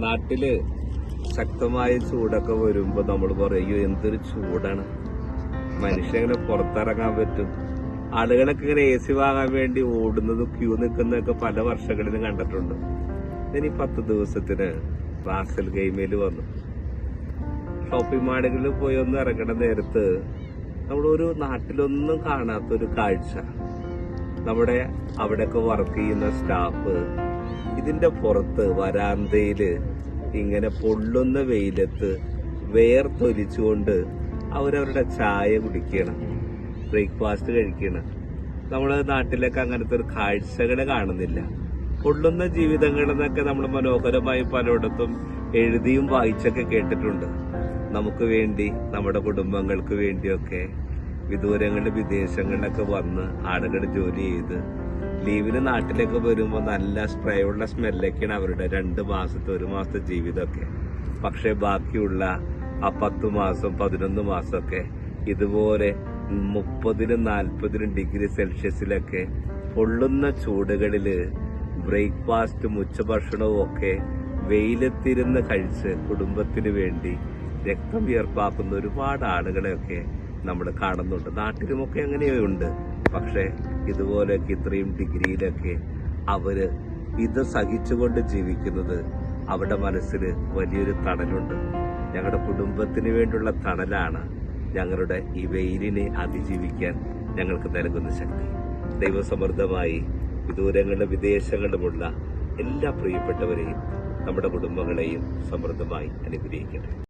നാട്ടിൽ ശക്തമായ ചൂടൊക്കെ വരുമ്പോ നമ്മൾ പറയും എന്തൊരു ചൂടാണ്. മനുഷ്യങ്ങനെ പുറത്തിറങ്ങാൻ പറ്റും. ആളുകളൊക്കെ ഇങ്ങനെ എ സി വാങ്ങാൻ വേണ്ടി ഓടുന്നതും ക്യൂ നിൽക്കുന്നതൊക്കെ പല വർഷങ്ങളിലും കണ്ടിട്ടുണ്ട്. ഇനി പത്ത് ദിവസത്തിന് റാസൽ ഗെയിമിൽ വന്നു. ഷോപ്പിംഗ് മാളുകളിൽ പോയി ഒന്ന് ഇറങ്ങണ നേരത്ത് നമ്മളൊരു നാട്ടിലൊന്നും കാണാത്തൊരു കാഴ്ച. നമ്മുടെ അവിടെയൊക്കെ വർക്ക് ചെയ്യുന്ന സ്റ്റാഫ് ഇതിന്റെ പുറത്ത് വരാന്തയിൽ ഇങ്ങനെ പൊള്ളുന്ന വെയിലത്ത് വേർത്തൊലിച്ചുകൊണ്ട് അവരവരുടെ ചായ കുടിക്കണം ബ്രേക്ക്ഫാസ്റ്റ് കഴിക്കണം നമ്മുടെ നാട്ടിലൊക്കെ അങ്ങനത്തെ ഒരു കാഴ്ചകൾ കാണുന്നില്ല. പൊള്ളുന്ന ജീവിതങ്ങളെന്നൊക്കെ നമ്മൾ മനോഹരമായി പലയിടത്തും എഴുതിയും വായിച്ചൊക്കെ കേട്ടിട്ടുണ്ട്. നമുക്ക് വേണ്ടി നമ്മുടെ കുടുംബങ്ങൾക്ക് വേണ്ടിയൊക്കെ വിദൂരങ്ങളിൽ വിദേശങ്ങളിലൊക്കെ വന്ന് ആളുകൾ ജോലി ചെയ്ത് ലീവിന് നാട്ടിലേക്ക് വരുമ്പോൾ നല്ല സ്പ്രേ ഉള്ള സ്മെല്ലൊക്കെയാണ് അവരുടെ രണ്ട് മാസത്തെ ഒരു മാസത്തെ ജീവിതമൊക്കെ. പക്ഷെ ബാക്കിയുള്ള ആ പത്ത് മാസം പതിനൊന്ന് മാസമൊക്കെ ഇതുപോലെ മുപ്പതിനും നാൽപ്പതിനും ഡിഗ്രി സെൽഷ്യസിലൊക്കെ പൊള്ളുന്ന ചൂടുകളിൽ ബ്രേക്ക്ഫാസ്റ്റും ഉച്ചഭക്ഷണവും ഒക്കെ വെയിലത്തിരുന്ന് കഴിച്ച് കുടുംബത്തിന് വേണ്ടി രക്തം വിയർപ്പാക്കുന്ന ഒരുപാട് ആളുകളെയൊക്കെ നമ്മൾ കാണുന്നുണ്ട്. നാട്ടിലുമൊക്കെ അങ്ങനെയുണ്ട് പക്ഷെ ഇതുപോലെയൊക്കെ ഇത്രയും ഡിഗ്രിയിലൊക്കെ അവർ ഇത് സഹിച്ചുകൊണ്ട് ജീവിക്കുന്നത് അവരുടെ മനസ്സിൽ വലിയൊരു തണലുണ്ട്. ഞങ്ങളുടെ കുടുംബത്തിന് വേണ്ടിയുള്ള തണലാണ് ഞങ്ങളുടെ ഈ വെയിലിനെ അതിജീവിക്കാൻ ഞങ്ങൾക്ക് നൽകുന്ന ശക്തി. ദൈവസമൃദ്ധമായി വിദൂരങ്ങളിലും വിദേശങ്ങളിലുമുള്ള എല്ലാ പ്രിയപ്പെട്ടവരെയും നമ്മുടെ കുടുംബങ്ങളെയും സമൃദ്ധമായി അനുഗ്രഹിക്കട്ടെ.